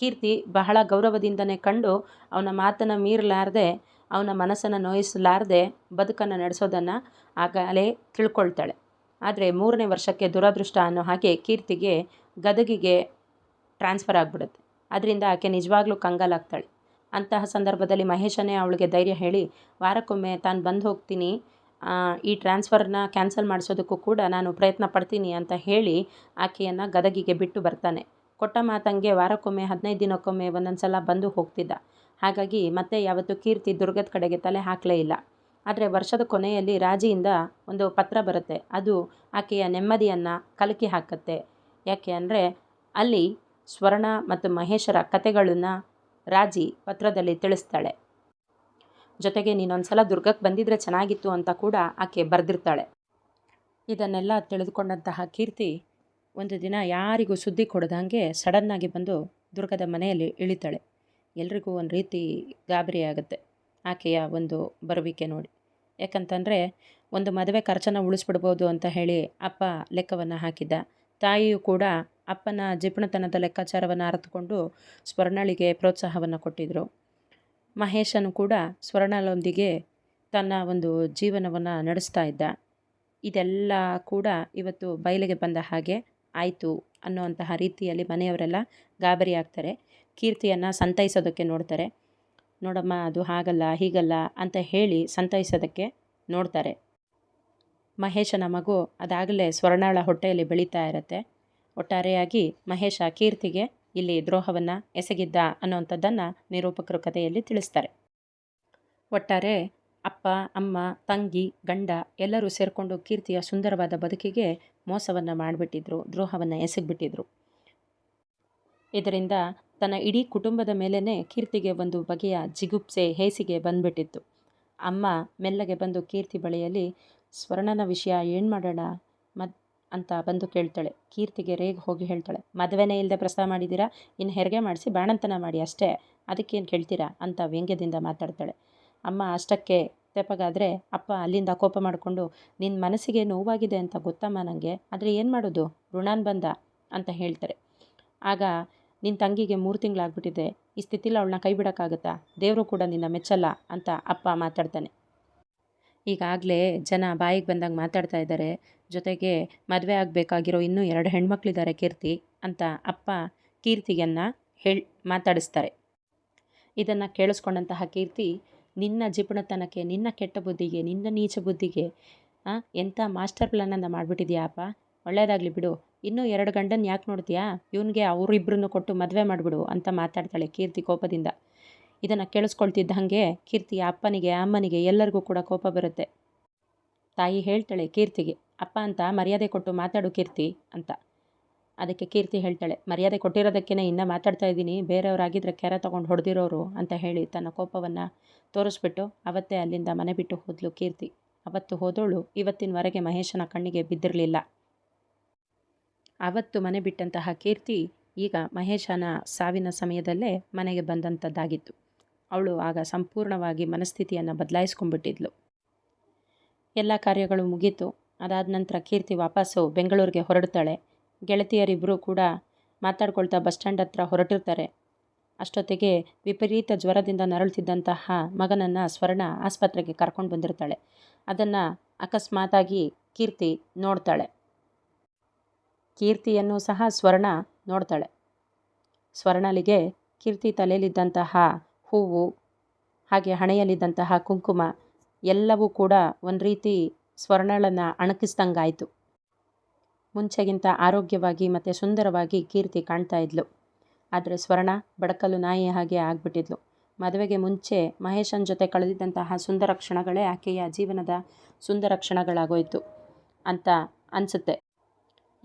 ಕೀರ್ತಿ ಬಹಳ ಗೌರವದಿಂದನೇ ಕಂಡು ಅವನ ಮಾತನ್ನು ಮೀರಲಾರ್ದೆ ಅವನ ಮನಸ್ಸನ್ನು ನೋಯಿಸಲಾರದೆ ಬದುಕನ್ನು ನಡೆಸೋದನ್ನು ಆಗಲೇ ತಿಳ್ಕೊಳ್ತಾಳೆ. ಆದರೆ ಮೂರನೇ ವರ್ಷಕ್ಕೆ ದುರದೃಷ್ಟ ಅನ್ನೋ ಹಾಗೆ ಕೀರ್ತಿಗೆ ಗದಗಿಗೆ ಟ್ರಾನ್ಸ್ಫರ್ ಆಗಿಬಿಡುತ್ತೆ. ಅದರಿಂದ ಆಕೆ ನಿಜವಾಗ್ಲೂ ಕಂಗಾಲಾಗ್ತಾಳೆ. ಅಂತಹ ಸಂದರ್ಭದಲ್ಲಿ ಮಹೇಶನೇ ಅವಳಿಗೆ ಧೈರ್ಯ ಹೇಳಿ, ವಾರಕ್ಕೊಮ್ಮೆ ತಾನು ಬಂದು ಹೋಗ್ತೀನಿ. ಈ ಟ್ರಾನ್ಸ್ಫರ್ನ ಕ್ಯಾನ್ಸಲ್ ಮಾಡಿಸೋದಕ್ಕೂ ಕೂಡ ನಾನು ಪ್ರಯತ್ನ ಪಡ್ತೀನಿ ಅಂತ ಹೇಳಿ ಆಕೆಯನ್ನು ಗದಗಿಗೆ ಬಿಟ್ಟು ಬರ್ತಾನೆ. ಕೊಟ್ಟ ಮಾತಂಗೆ ವಾರಕ್ಕೊಮ್ಮೆ ಹದಿನೈದು ದಿನಕ್ಕೊಮ್ಮೆ ಒಂದೊಂದು ಸಲ ಬಂದು ಹೋಗ್ತಿದ್ದ. ಹಾಗಾಗಿ ಮತ್ತೆ ಯಾವತ್ತೂ ಕೀರ್ತಿ ದುರ್ಗದ ಕಡೆಗೆ ತಲೆ ಹಾಕಲೇ ಇಲ್ಲ. ಆದರೆ ವರ್ಷದ ಕೊನೆಯಲ್ಲಿ ರಾಜಿಯಿಂದ ಒಂದು ಪತ್ರ ಬರುತ್ತೆ. ಅದು ಆಕೆಯ ನೆಮ್ಮದಿಯನ್ನು ಕಲಕಿ ಹಾಕತ್ತೆ. ಯಾಕೆ ಅಂದರೆ ಅಲ್ಲಿ ಸ್ವರ್ಣ ಮತ್ತು ಮಹೇಶರ ಕತೆಗಳನ್ನು ರಾಜಿ ಪತ್ರದಲ್ಲಿ ತಿಳಿಸ್ತಾಳೆ. ಜೊತೆಗೆ ನೀನೊಂದು ಸಲ ದುರ್ಗಕ್ಕೆ ಬಂದಿದ್ದರೆ ಚೆನ್ನಾಗಿತ್ತು ಅಂತ ಕೂಡ ಆಕೆ ಬರೆದಿರ್ತಾಳೆ. ಇದನ್ನೆಲ್ಲ ತಿಳಿದುಕೊಂಡಂತಹ ಕೀರ್ತಿ ಒಂದು ದಿನ ಯಾರಿಗೂ ಸುದ್ದಿ ಕೊಡದಂಗೆ ಸಡನ್ನಾಗಿ ಬಂದು ದುರ್ಗದ ಮನೆಯಲ್ಲಿ ಇಳಿತಾಳೆ. ಎಲ್ರಿಗೂ ಒಂದು ರೀತಿ ಗಾಬರಿ ಆಗುತ್ತೆ ಆಕೆಯ ಒಂದು ಬರುವಿಕೆ ನೋಡಿ. ಯಾಕಂತಂದರೆ ಒಂದು ಮದುವೆ ಖರ್ಚನ್ನು ಉಳಿಸ್ಬಿಡ್ಬೋದು ಅಂತ ಹೇಳಿ ಅಪ್ಪ ಲೆಕ್ಕವನ್ನು ಹಾಕಿದ್ದ. ತಾಯಿಯು ಕೂಡ ಅಪ್ಪನ ಜಿಪುಣತನದ ಲೆಕ್ಕಾಚಾರವನ್ನು ಅರಿತುಕೊಂಡು ಸ್ವರ್ಣಳಿಗೆ ಪ್ರೋತ್ಸಾಹವನ್ನು ಕೊಟ್ಟಿದ್ದರು ಮಹೇಶನು ಕೂಡ ಸ್ವರ್ಣಳೊಂದಿಗೆ ತನ್ನ ಒಂದು ಜೀವನವನ್ನು ನಡೆಸ್ತಾ ಇದ್ದ. ಇದೆಲ್ಲ ಕೂಡ ಇವತ್ತು ಬಯಲಿಗೆ ಬಂದ ಹಾಗೆ ಆಯಿತು ಅನ್ನುವಂತಹ ರೀತಿಯಲ್ಲಿ ಮನೆಯವರೆಲ್ಲ ಗಾಬರಿ ಆಗ್ತಾರೆ. ಕೀರ್ತಿಯನ್ನು ಸಂತೈಸೋದಕ್ಕೆ ನೋಡ್ತಾರೆ. ನೋಡಮ್ಮ, ಅದು ಹಾಗಲ್ಲ, ಹೀಗಲ್ಲ ಅಂತ ಹೇಳಿ ಸಂತೈಸೋದಕ್ಕೆ ನೋಡ್ತಾರೆ. ಮಹೇಶನ ಮಗು ಅದಾಗಲೇ ಸ್ವರ್ಣಾಳ ಹೊಟ್ಟೆಯಲ್ಲಿ ಬೆಳೀತಾ ಇರುತ್ತೆ. ಒಟ್ಟಾರೆಯಾಗಿ ಮಹೇಶ ಕೀರ್ತಿಗೆ ಇಲ್ಲಿ ದ್ರೋಹವನ್ನು ಎಸಗಿದ್ದ ಅನ್ನೋವಂಥದ್ದನ್ನು ನಿರೂಪಕರು ಕಥೆಯಲ್ಲಿ ತಿಳಿಸ್ತಾರೆ. ಒಟ್ಟಾರೆ ಅಪ್ಪ, ಅಮ್ಮ, ತಂಗಿ, ಗಂಡ ಎಲ್ಲರೂ ಸೇರಿಕೊಂಡು ಕೀರ್ತಿಯ ಸುಂದರವಾದ ಬದುಕಿಗೆ ಮೋಸವನ್ನು ಮಾಡಿಬಿಟ್ಟಿದ್ರು, ದ್ರೋಹವನ್ನು ಎಸಗಿಬಿಟ್ಟಿದ್ರು. ಇದರಿಂದ ತನ್ನ ಇಡೀ ಕುಟುಂಬದ ಮೇಲೇ ಕೀರ್ತಿಗೆ ಒಂದು ಬಗೆಯ ಜಿಗುಪ್ಸೆ ಹೇಸಿಗೆ ಬಂದ್ಬಿಟ್ಟಿತ್ತು. ಅಮ್ಮ ಮೆಲ್ಲಗೆ ಬಂದು ಕೀರ್ತಿ ಬಳಿಯಲ್ಲಿ, ಸ್ವರ್ಣನ ವಿಷಯ ಏನು ಮಾಡೋಣ? ಮದ್ ಅಂತ ಬಂದು ಕೇಳ್ತಾಳೆ. ಕೀರ್ತಿಗೆ ರೇಗ್ ಹೋಗಿ ಹೇಳ್ತಾಳೆ, ಮದುವೆನೇ ಇಲ್ಲದೆ ಪ್ರಸ್ತಾವ ಮಾಡಿದ್ದೀರಾ ಇನ್ನು ಹೆರಿಗೆ ಮಾಡಿಸಿ, ಬಾಣಂತನ ಮಾಡಿ ಅಷ್ಟೇ. ಅದಕ್ಕೇನು ಕೇಳ್ತೀರಾ? ಅಂತ ವ್ಯಂಗ್ಯದಿಂದ ಮಾತಾಡ್ತಾಳೆ. ಅಮ್ಮ, ಅಷ್ಟಕ್ಕೆ ತೆಪ್ಪಗಾದರೆ ಅಪ್ಪ ಅಲ್ಲಿಂದ ಕೋಪ ಮಾಡಿಕೊಂಡು ನಿನ್ನ ಮನಸ್ಸಿಗೆ ನೋವಾಗಿದೆ ಅಂತ ಗೊತ್ತಮ್ಮ ನನಗೆ ಆದರೆ ಏನು ಮಾಡೋದು? ಋಣಾನ್ ಬಂದ? ಅಂತ ಹೇಳ್ತಾರೆ. ಆಗ ನಿನ್ನ ತಂಗಿಗೆ ಮೂರು ತಿಂಗಳಾಗ್ಬಿಟ್ಟಿದೆ. ಈ ಸ್ಥಿತಿಲಿ ಅವಳನ್ನ ಕೈ ಬಿಡೋಕ್ಕಾಗುತ್ತಾ ದೇವರು ಕೂಡ ನಿನ್ನ ಮೆಚ್ಚಲ್ಲ ಅಂತ ಅಪ್ಪ ಮಾತಾಡ್ತಾನೆ. ಈಗಾಗಲೇ ಜನ ಬಾಯಿಗೆ ಬಂದಾಗ ಮಾತಾಡ್ತಾ ಇದ್ದಾರೆ ಜೊತೆಗೆ ಮದುವೆ ಆಗಬೇಕಾಗಿರೋ ಇನ್ನೂ ಎರಡು ಹೆಣ್ಮಕ್ಳಿದ್ದಾರೆ ಕೀರ್ತಿ ಅಂತ ಅಪ್ಪ ಕೀರ್ತಿಯನ್ನು ಹೇಳಿ, ಮಾತಾಡಿಸ್ತಾರೆ. ಇದನ್ನು ಕೇಳಿಸ್ಕೊಂಡಂತಹ ಕೀರ್ತಿ ನಿನ್ನ ಜಿಪುಣತನಕ್ಕೆ, ನಿನ್ನ ಕೆಟ್ಟ ಬುದ್ಧಿಗೆ, ನಿನ್ನ ನೀಚ ಬುದ್ಧಿಗೆ ಎಂಥ ಮಾಸ್ಟರ್ ಪ್ಲ್ಯಾನನ್ನು ಮಾಡಿಬಿಟ್ಟಿದ್ಯಾ ಅಪ್ಪ ಒಳ್ಳೇದಾಗಲಿ ಬಿಡು. ಇನ್ನೂ ಎರಡು ಗಂಡನ ಯಾಕೆ ನೋಡ್ತೀಯಾ? ಇವನಿಗೆ ಅವರಿಬ್ಬರನ್ನು ಕೊಟ್ಟು ಮದುವೆ ಮಾಡಿಬಿಡು ಅಂತ ಮಾತಾಡ್ತಾಳೆ ಕೀರ್ತಿ ಕೋಪದಿಂದ. ಇದನ್ನು ಕೇಳಿಸ್ಕೊಳ್ತಿದ್ದ ಹಾಗೆ ಕೀರ್ತಿಯ ಅಪ್ಪನಿಗೆ, ಅಮ್ಮನಿಗೆ ಎಲ್ಲರಿಗೂ ಕೂಡ ಕೋಪ ಬರುತ್ತೆ. ತಾಯಿ ಹೇಳ್ತಾಳೆ ಕೀರ್ತಿಗೆ, ಅಪ್ಪ ಅಂತ ಮರ್ಯಾದೆ ಕೊಟ್ಟು ಮಾತಾಡು ಕೀರ್ತಿ ಅಂತ. ಅದಕ್ಕೆ ಕೀರ್ತಿ ಹೇಳ್ತಾಳೆ, ಮರ್ಯಾದೆ ಕೊಟ್ಟಿರೋದಕ್ಕೇ ಇನ್ನೂ ಮಾತಾಡ್ತಾ ಇದ್ದೀನಿ ಬೇರೆಯವರಾಗಿದ್ದರೆ ಕೆರೆ ತೊಗೊಂಡು ಹೊಡೆದಿರೋರು ಅಂತ ಹೇಳಿ ತನ್ನ ಕೋಪವನ್ನು ತೋರಿಸ್ಬಿಟ್ಟು ಅವತ್ತೇ ಅಲ್ಲಿಂದ ಮನೆ ಬಿಟ್ಟು ಹೋದ್ಲು ಕೀರ್ತಿ. ಅವತ್ತು ಹೋದೋಳು ಇವತ್ತಿನವರೆಗೆ ಮಹೇಶನ ಕಣ್ಣಿಗೆ ಬಿದ್ದಿರಲಿಲ್ಲ. ಅವತ್ತು ಮನೆ ಬಿಟ್ಟಂತಹ ಕೀರ್ತಿ ಈಗ ಮಹೇಶನ ಸಾವಿನ ಸಮಯದಲ್ಲೇ ಮನೆಗೆ ಬಂದಂಥದ್ದಾಗಿತ್ತು. ಅವಳು ಆಗ ಸಂಪೂರ್ಣವಾಗಿ ಮನಸ್ಥಿತಿಯನ್ನು ಬದಲಾಯಿಸ್ಕೊಂಡ್ಬಿಟ್ಟಿದ್ಲು. ಎಲ್ಲ ಕಾರ್ಯಗಳು ಮುಗೀತು. ಅದಾದ ನಂತರ ಕೀರ್ತಿ ವಾಪಸ್ಸು ಬೆಂಗಳೂರಿಗೆ ಹೊರಡ್ತಾಳೆ. ಗೆಳತಿಯರಿಬ್ಬರೂ ಕೂಡ ಮಾತಾಡ್ಕೊಳ್ತಾ ಬಸ್ ಸ್ಟ್ಯಾಂಡ್ ಹತ್ರ ಹೊರಟಿರ್ತಾರೆ. ಅಷ್ಟೊತ್ತಿಗೆ ವಿಪರೀತ ಜ್ವರದಿಂದ ನರಳುತ್ತಿದ್ದಂತಹ ಮಗನನ್ನು ಸ್ವರ್ಣ ಆಸ್ಪತ್ರೆಗೆ ಕರ್ಕೊಂಡು ಬಂದಿರ್ತಾಳೆ. ಅದನ್ನು ಅಕಸ್ಮಾತಾಗಿ ಕೀರ್ತಿ ನೋಡ್ತಾಳೆ. ಕೀರ್ತಿಯನ್ನು ಸಹ ಸ್ವರ್ಣ ನೋಡ್ತಾಳೆ. ಸ್ವರ್ಣಲಿಗೆ ಕೀರ್ತಿ ತಲೆಯಲ್ಲಿದ್ದಂತಹ ಹೂವು, ಹಾಗೆ ಹಣೆಯಲ್ಲಿದ್ದಂತಹ ಕುಂಕುಮ, ಎಲ್ಲವೂ ಕೂಡ ಒಂದು ರೀತಿ ಸ್ವರ್ಣಳನ್ನು ಅಣಕಿಸ್ದಂಗಾಯಿತು. ಮುಂಚೆಗಿಂತ ಆರೋಗ್ಯವಾಗಿ ಮತ್ತು ಸುಂದರವಾಗಿ ಕೀರ್ತಿ ಕಾಣ್ತಾ ಇದ್ಲು. ಆದರೆ ಸ್ವರ್ಣ ಬಡಕಲು ನಾಯಿ ಹಾಗೆ ಆಗಿಬಿಟ್ಟಿದ್ಲು. ಮದುವೆಗೆ ಮುಂಚೆ ಮಹೇಶನ ಜೊತೆ ಕಳೆದಿದ್ದಂತಹ ಸುಂದರ ಕ್ಷಣಗಳೇ ಆಕೆಯ ಜೀವನದ ಸುಂದರ ಕ್ಷಣಗಳಾಗೋಯಿತು ಅಂತ ಅನಿಸುತ್ತೆ.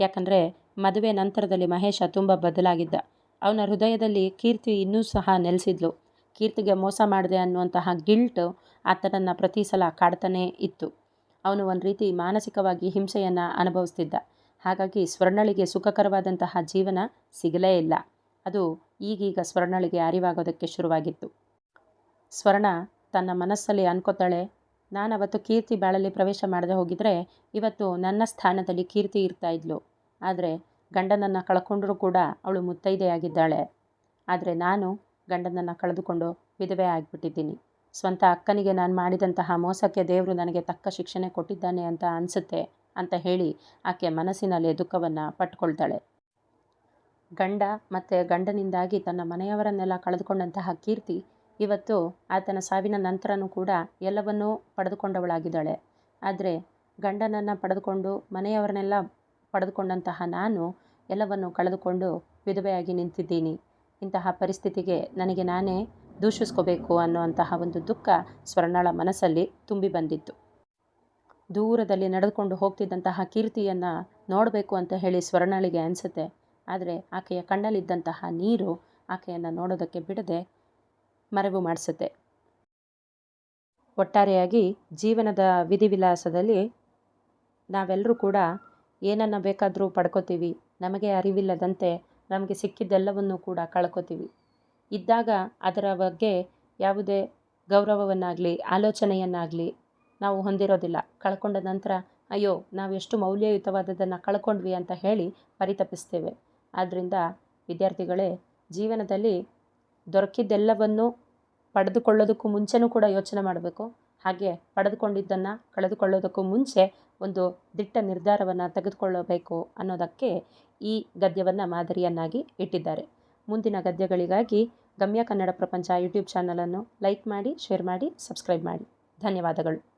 ಯಾಕಂದರೆ ಮದುವೆ ನಂತರದಲ್ಲಿ ಮಹೇಶ ತುಂಬ ಬದಲಾಗಿದ್ದ. ಅವನ ಹೃದಯದಲ್ಲಿ ಕೀರ್ತಿ ಇನ್ನೂ ಸಹ ನೆಲೆಸಿದ್ಲು. ಕೀರ್ತಿಗೆ ಮೋಸ ಮಾಡಿದೆ ಅನ್ನುವಂತಹ ಗಿಲ್ಟ್ ಆತನನ್ನು ಪ್ರತಿ ಸಲ ಕಾಡ್ತಾನೇ ಇತ್ತು. ಅವನು ಒಂದು ರೀತಿ ಮಾನಸಿಕವಾಗಿ ಹಿಂಸೆಯನ್ನು ಅನುಭವಿಸ್ತಿದ್ದ. ಹಾಗಾಗಿ ಸ್ವರ್ಣಳಿಗೆ ಸುಖಕರವಾದಂತಹ ಜೀವನ ಸಿಗಲೇ ಇಲ್ಲ. ಅದು ಈಗೀಗ ಸ್ವರ್ಣಳಿಗೆ ಅರಿವಾಗೋದಕ್ಕೆ ಶುರುವಾಗಿತ್ತು. ಸ್ವರ್ಣ ತನ್ನ ಮನಸ್ಸಲ್ಲಿ ಅನ್ಕೋತಾಳೆ ನಾನು ಅವತ್ತು ಕೀರ್ತಿ ಬಾಳಲ್ಲಿ ಪ್ರವೇಶ ಮಾಡದೆ ಹೋಗಿದ್ರೆ ಇವತ್ತು ನನ್ನ ಸ್ಥಾನದಲ್ಲಿ ಕೀರ್ತಿ ಇರ್ತಾ ಇದ್ಲು. ಆದರೆ ಗಂಡನನ್ನು ಕಳ್ಕೊಂಡ್ರೂ ಕೂಡ ಅವಳು ಮುತ್ತೈದೆಯಾಗಿದ್ದಾಳೆ. ಆದರೆ ನಾನು ಗಂಡನನ್ನು ಕಳೆದುಕೊಂಡು ವಿಧವೆ ಆಗಿಬಿಟ್ಟಿದ್ದೀನಿ. ಸ್ವಂತ ಅಕ್ಕನಿಗೆ ನಾನು ಮಾಡಿದಂತಹ ಮೋಸಕ್ಕೆ ದೇವರು ನನಗೆ ತಕ್ಕ ಶಿಕ್ಷಣೆ ಕೊಟ್ಟಿದ್ದಾನೆ ಅಂತ ಅನಿಸುತ್ತೆ ಅಂತ ಹೇಳಿ ಆಕೆ ಮನಸ್ಸಿನಲ್ಲಿ ದುಃಖವನ್ನು ಪಟ್ಕೊಳ್ತಾಳೆ. ಗಂಡ ಮತ್ತು ಗಂಡನಿಂದಾಗಿ ತನ್ನ ಮನೆಯವರನ್ನೆಲ್ಲ ಕಳೆದುಕೊಂಡಂತಹ ಕೀರ್ತಿ ಇವತ್ತು ಆತನ ಸಾವಿನ ನಂತರನೂ ಕೂಡ ಎಲ್ಲವನ್ನೂ ಪಡೆದುಕೊಂಡವಳಾಗಿದ್ದಾಳೆ. ಆದರೆ ಗಂಡನನ್ನು ಪಡೆದುಕೊಂಡು ಮನೆಯವರನ್ನೆಲ್ಲ ಪಡೆದುಕೊಂಡಂತಹ ನಾನು ಎಲ್ಲವನ್ನು ಕಳೆದುಕೊಂಡು ವಿಧವೆಯಾಗಿ ನಿಂತಿದ್ದೀನಿ. ಇಂತಹ ಪರಿಸ್ಥಿತಿಗೆ ನನಗೆ ನಾನೇ ದೂಷಿಸ್ಕೋಬೇಕು ಅನ್ನುವಂತಹ ಒಂದು ದುಃಖ ಸ್ವರ್ಣಳ ಮನಸ್ಸಲ್ಲಿ ತುಂಬಿ ಬಂದಿತ್ತು. ದೂರದಲ್ಲಿ ನಡೆದುಕೊಂಡು ಹೋಗ್ತಿದ್ದಂತಹ ಕೀರ್ತಿಯನ್ನು ನೋಡಬೇಕು ಅಂತ ಹೇಳಿ ಸ್ವರ್ಣಳಿಗೆ ಅನಿಸುತ್ತೆ. ಆದರೆ ಆಕೆಯ ಕಣ್ಣಲ್ಲಿದ್ದಂತಹ ನೀರು ಆಕೆಯನ್ನು ನೋಡೋದಕ್ಕೆ ಬಿಡದೆ ಮರೆವು ಮಾಡಿಸುತ್ತೆ. ಒಟ್ಟಾರೆಯಾಗಿ ಜೀವನದ ವಿಧಿವಿಲಾಸದಲ್ಲಿ ನಾವೆಲ್ಲರೂ ಕೂಡ ಏನನ್ನು ಬೇಕಾದರೂ ಪಡ್ಕೋತೀವಿ. ನಮಗೆ ಅರಿವಿಲ್ಲದಂತೆ ನಮಗೆ ಸಿಕ್ಕಿದ್ದೆಲ್ಲವನ್ನು ಕೂಡ ಕಳ್ಕೊತೀವಿ. ಇದ್ದಾಗ ಅದರ ಬಗ್ಗೆ ಯಾವುದೇ ಗೌರವವನ್ನಾಗಲಿ, ಆಲೋಚನೆಯನ್ನಾಗಲಿ ನಾವು ಹೊಂದಿರೋದಿಲ್ಲ. ಕಳ್ಕೊಂಡ ನಂತರ, ಅಯ್ಯೋ, ನಾವು ಎಷ್ಟು ಮೌಲ್ಯಯುತವಾದದ್ದನ್ನು ಕಳ್ಕೊಂಡ್ವಿ ಅಂತ ಹೇಳಿ ಪರಿತಪಿಸ್ತೇವೆ. ಆದ್ದರಿಂದ ವಿದ್ಯಾರ್ಥಿಗಳೇ, ಜೀವನದಲ್ಲಿ ದೊರಕಿದ್ದೆಲ್ಲವನ್ನು ಪಡೆದುಕೊಳ್ಳೋದಕ್ಕೂ ಮುಂಚೆನೂ ಕೂಡ ಯೋಚನೆ ಮಾಡಬೇಕು. ಹಾಗೆ ಪಡೆದುಕೊಂಡಿದ್ದನ್ನು ಕಳೆದುಕೊಳ್ಳೋದಕ್ಕೂ ಮುಂಚೆ ಒಂದು ದಿಟ್ಟ ನಿರ್ಧಾರವನ್ನು ತೆಗೆದುಕೊಳ್ಳಬೇಕು ಅನ್ನೋದಕ್ಕೆ ಈ ಗದ್ಯವನ್ನು ಮಾದರಿಯನ್ನಾಗಿ ಇಟ್ಟಿದ್ದಾರೆ. ಮುಂದಿನ ಗದ್ಯಗಳಿಗಾಗಿ ಗಮ್ಯ ಕನ್ನಡ ಪ್ರಪಂಚ ಯೂಟ್ಯೂಬ್ ಚಾನಲನ್ನು ಲೈಕ್ ಮಾಡಿ, ಶೇರ್ ಮಾಡಿ, ಸಬ್ಸ್ಕ್ರೈಬ್ ಮಾಡಿ. ಧನ್ಯವಾದಗಳು.